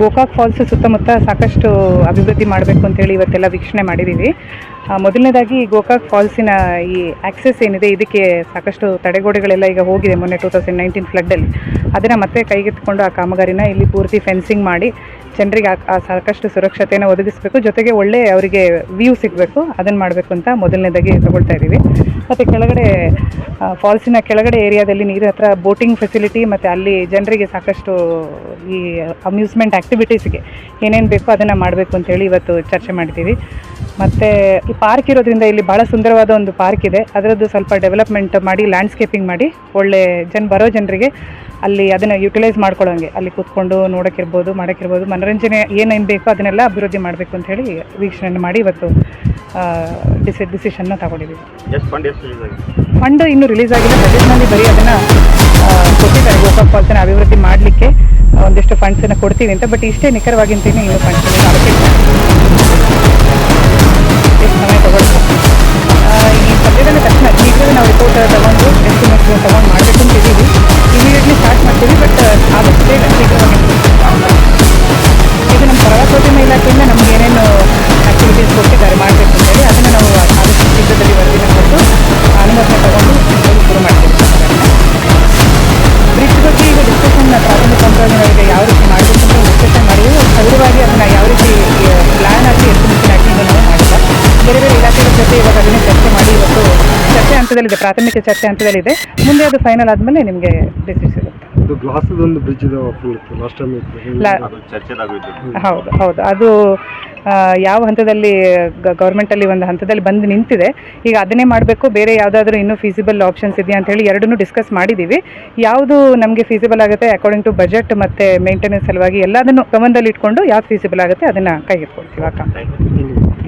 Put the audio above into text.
Gokak falls ಸುತ್ತಮುತ್ತ ಸಾಕಷ್ಟು ಅಭಿವೃದ್ಧಿ ಮಾಡಬೇಕು ಅಂತೇಳಿ ಇವತ್ತೆಲ್ಲ ವೀಕ್ಷಣೆ ಮಾಡಿದ್ದೀವಿ. ಮೊದಲನೇದಾಗಿ ಗೋಕಾಕ್ ಫಾಲ್ಸಿನ ಈ ಆಕ್ಸೆಸ್ ಏನಿದೆ, ಇದಕ್ಕೆ ಸಾಕಷ್ಟು ತಡೆಗೋಡೆಗಳೆಲ್ಲ ಈಗ ಹೋಗಿದೆ ಮೊನ್ನೆ ಟೂ ತೌಸಂಡ್ ನೈನ್ಟೀನ್ ಫ್ಲಡ್ಡಲ್ಲಿ ಅದನ್ನು ಮತ್ತೆ ಕೈಗೆತ್ತಿಕೊಂಡು ಆ ಕಾಮಗಾರಿನ ಇಲ್ಲಿ ಪೂರ್ತಿ ಫೆನ್ಸಿಂಗ್ ಮಾಡಿ ಜನರಿಗೆ ಸಾಕಷ್ಟು ಸುರಕ್ಷತೆಯನ್ನು ಒದಗಿಸಬೇಕು, ಜೊತೆಗೆ ಒಳ್ಳೆ ಅವರಿಗೆ ವ್ಯೂ ಸಿಗಬೇಕು ಅದನ್ನು ಮಾಡಬೇಕು ಅಂತ ಮೊದಲನೇದಾಗಿ ತಗೊಳ್ತಾ ಇದ್ದೀವಿ. ಮತ್ತು ಕೆಳಗಡೆ ಫಾಲ್ಸಿನ ಕೆಳಗಡೆ ಏರಿಯಾದಲ್ಲಿ ನೀರು ಹತ್ರ ಬೋಟಿಂಗ್ ಫೆಸಿಲಿಟಿ ಮತ್ತು ಅಲ್ಲಿ ಜನರಿಗೆ ಸಾಕಷ್ಟು ಈ ಅಮ್ಯೂಸ್ಮೆಂಟ್ ಆ್ಯಕ್ಟಿವಿಟೀಸ್ಗೆ ಏನೇನು ಬೇಕೋ ಅದನ್ನು ಮಾಡಬೇಕು ಅಂತೇಳಿ ಇವತ್ತು ಚರ್ಚೆ ಮಾಡ್ತೀವಿ ಮತ್ತು ಈ ಪಾರ್ಕ್ ಇರೋದ್ರಿಂದ ಇಲ್ಲಿ ಭಾಳ ಸುಂದರವಾದ ಒಂದು ಪಾರ್ಕ್ ಇದೆ. ಅದರದ್ದು ಸ್ವಲ್ಪ ಡೆವಲಪ್ಮೆಂಟ್ ಮಾಡಿ ಲ್ಯಾಂಡ್ಸ್ಕೇಪಿಂಗ್ ಮಾಡಿ, ಒಳ್ಳೆ ಜನ, ಬರೋ ಜನರಿಗೆ ಅಲ್ಲಿ ಅದನ್ನು ಯುಟಿಲೈಸ್ ಮಾಡ್ಕೊಳ್ಳೋಂಗೆ. ಅಲ್ಲಿ ಕೂತ್ಕೊಂಡು ನೋಡೋಕ್ಕಿರ್ಬೋದು ಮಾಡೋಕ್ಕಿರ್ಬೋದು ಮನೋರಂಜನೆ ಏನೇನು ಬೇಕೋ ಅದನ್ನೆಲ್ಲ ಅಭಿವೃದ್ಧಿ ಮಾಡಬೇಕು ಅಂತ ಹೇಳಿ ವೀಕ್ಷಣೆ ಮಾಡಿ ಇವತ್ತು ಡಿಸಿ ಡಿಸಿಷನ್ನ ತಗೊಂಡಿದ್ದೀವಿ. ಫಂಡ್ ಇನ್ನೂ ರಿಲೀಸ್ ಆಗಿಲ್ಲ. ಬಜೆಟ್ನಲ್ಲಿ ಬರೀ ಅದನ್ನು ಕೊಟ್ಟಿದ್ದಾರೆ. ಗೋಕಾಕ್ ಫಾಲ್ಸನ್ನು ಅಭಿವೃದ್ಧಿ ಮಾಡಲಿಕ್ಕೆ ಒಂದಿಷ್ಟು ಫಂಡ್ಸನ್ನು ಕೊಡ್ತೀವಿ ಅಂತ ಬಟ್ ಇಷ್ಟೇ ನಿಖರವಾಗಿ ಅಂತೇನೆ ಇನ್ನೂ ಫಂಡ್ಸ್ ಜೊತೆ ಇವಾಗ ಅದನ್ನೇ ಚರ್ಚೆ ಮಾಡಿ ಇವತ್ತು ಚರ್ಚೆ ಹಂತದಲ್ಲಿದೆ ಪ್ರಾಥಮಿಕ ಚರ್ಚೆ ಹಂತದಲ್ಲಿದೆ. ಮುಂದೆ ಅದು ಫೈನಲ್ ಆದಮೇಲೆ ನಿಮಗೆ ಡಿಸಿಷನ್ ಸಿಗುತ್ತೆ. ಒಂದು ಬ್ರಿಡ್ಜ್ ಹೌದು ಹೌದು. ಅದು ಯಾವ ಹಂತದಲ್ಲಿ ಗೌರ್ಮೆಂಟಲ್ಲಿ ಒಂದು ಹಂತದಲ್ಲಿ ಬಂದು ನಿಂತಿದೆ ಈಗ ಅದನ್ನೇ ಮಾಡಬೇಕು. ಬೇರೆ ಯಾವುದಾದ್ರೂ ಇನ್ನೂ ಫೀಸಿಬಲ್ ಆಪ್ಷನ್ಸ್ ಇದೆಯಾ ಅಂತ ಹೇಳಿ ಎರಡನ್ನೂ ಡಿಸ್ಕಸ್ ಮಾಡಿದ್ದೀವಿ ಯಾವುದು ನಮಗೆ ಫೀಸಿಬಲ್ ಆಗುತ್ತೆ ಅಕಾರ್ಡಿಂಗ್ ಟು ಬಜೆಟ್ ಮತ್ತು ಮೇಂಟೆನೆನ್ಸ್ ಸಲುವಾಗಿ ಎಲ್ಲದನ್ನು ಗಮನದಲ್ಲಿ ಇಟ್ಕೊಂಡು ಯಾವ್ದು ಫೀಸಿಬಲ್ ಆಗುತ್ತೆ ಅದನ್ನು ಅಕ್ಕ. ಯು ಹಿಂಗೆ